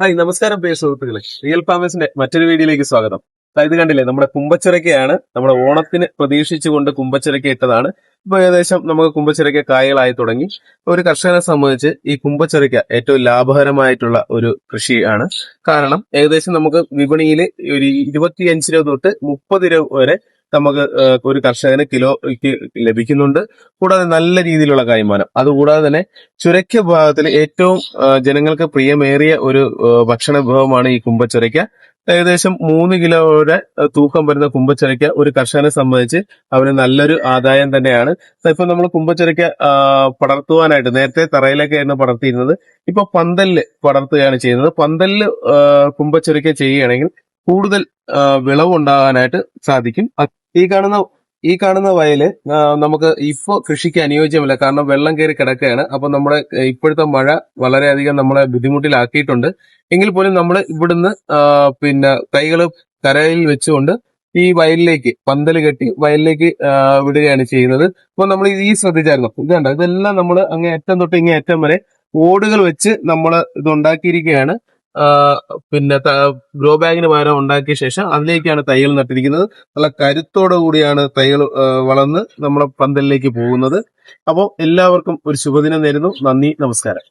Hi നമസ്കാരം പേര് സുഹൃത്തുക്കളെ. റിയൽ ഫാമേഴ്സിന്റെ മറ്റൊരു വീഡിയോയിലേക്ക് സ്വാഗതം. ഇത് കണ്ടില്ലേ നമ്മുടെ കുമ്പച്ചിറക്കയാണ് നമ്മുടെ ഓണത്തിന് പ്രതീക്ഷിച്ചുകൊണ്ട് കുമ്പച്ചിറക്ക ഇട്ടതാണ്. ഇപ്പൊ ഏകദേശം നമുക്ക് കുമ്പച്ചിറക്ക കായകളായി തുടങ്ങി. ഒരു കർഷകനെ സംബന്ധിച്ച് ഈ കുമ്പച്ചിറക്ക ഏറ്റവും ലാഭകരമായിട്ടുള്ള ഒരു കൃഷിയാണ്. കാരണം ഏകദേശം നമുക്ക് വിപണിയിൽ ഒരു ഇരുപത്തിയഞ്ച് രൂപ തൊട്ട് മുപ്പത് രൂപ വരെ നമുക്ക് ഒരു കർഷകന് കിലോയ്ക്ക് ലഭിക്കുന്നുണ്ട്. കൂടാതെ നല്ല രീതിയിലുള്ള കൈമാനം. അതുകൂടാതെ തന്നെ ചുരയ്ക്ക ഭാഗത്തിൽ ഏറ്റവും ജനങ്ങൾക്ക് പ്രിയമേറിയ ഒരു ഭക്ഷണ വിഭവമാണ് ഈ കുമ്പച്ചുരയ്ക്ക ഏകദേശം മൂന്ന് കിലോയുടെ തൂക്കം വരുന്ന കുമ്പച്ചുരയ്ക്ക ഒരു കർഷകനെ സംബന്ധിച്ച് അവന് നല്ലൊരു ആദായം തന്നെയാണ്. ഇപ്പൊ നമ്മൾ കുമ്പച്ചുരയ്ക്ക പടർത്തുവാനായിട്ട് നേരത്തെ തറയിലേക്കായിരുന്നു പടർത്തിയിരുന്നത്. ഇപ്പൊ പന്തലിൽ പടർത്തുകയാണ് ചെയ്യുന്നത്. പന്തലിൽ ആ, കുമ്പച്ചുരയ്ക്ക ചെയ്യുകയാണെങ്കിൽ കൂടുതൽ വിളവ് ഉണ്ടാകാനായിട്ട് സാധിക്കും. ഈ കാണുന്ന ഈ കാണുന്ന വയൽ നമുക്ക് ഇപ്പോൾ കൃഷിക്ക് അനുയോജ്യമല്ല. കാരണം വെള്ളം കയറി കിടക്കുകയാണ്. അപ്പൊ നമ്മുടെ ഇപ്പോഴത്തെ മഴ വളരെയധികം നമ്മളെ ബുദ്ധിമുട്ടിലാക്കിയിട്ടുണ്ട്. എങ്കിൽ പോലും നമ്മൾ ഇവിടുന്ന് പിന്നെ കൈകൾ കരയിൽ വെച്ചുകൊണ്ട് ഈ വയലിലേക്ക് പന്തൽ കെട്ടി വയലിലേക്ക് വിടുകയാണ് ചെയ്യുന്നത്. അപ്പൊ നമ്മൾ ഈ ശ്രദ്ധിച്ചായിരുന്നു. ഇതുണ്ട് ഇതെല്ലാം നമ്മൾ അങ്ങേ അറ്റം തൊട്ട് ഇങ്ങേ അറ്റം വരെ ഓടുകൾ വെച്ച് നമ്മൾ ഇത് ഉണ്ടാക്കിയിരിക്കുകയാണ് പിന്നെ ഗ്രോ ബാഗിന് പകരം ഉണ്ടാക്കിയ ശേഷം അതിലേക്കാണ് തൈകൾ നട്ടിരിക്കുന്നത്. നല്ല കരുത്തോടു കൂടിയാണ് തൈകൾ വളർന്ന് നമ്മുടെ പന്തലിലേക്ക് പോകുന്നത്. അപ്പോൾ എല്ലാവർക്കും ഒരു ശുഭദിനം നേരുന്നു. നന്ദി നമസ്കാരം.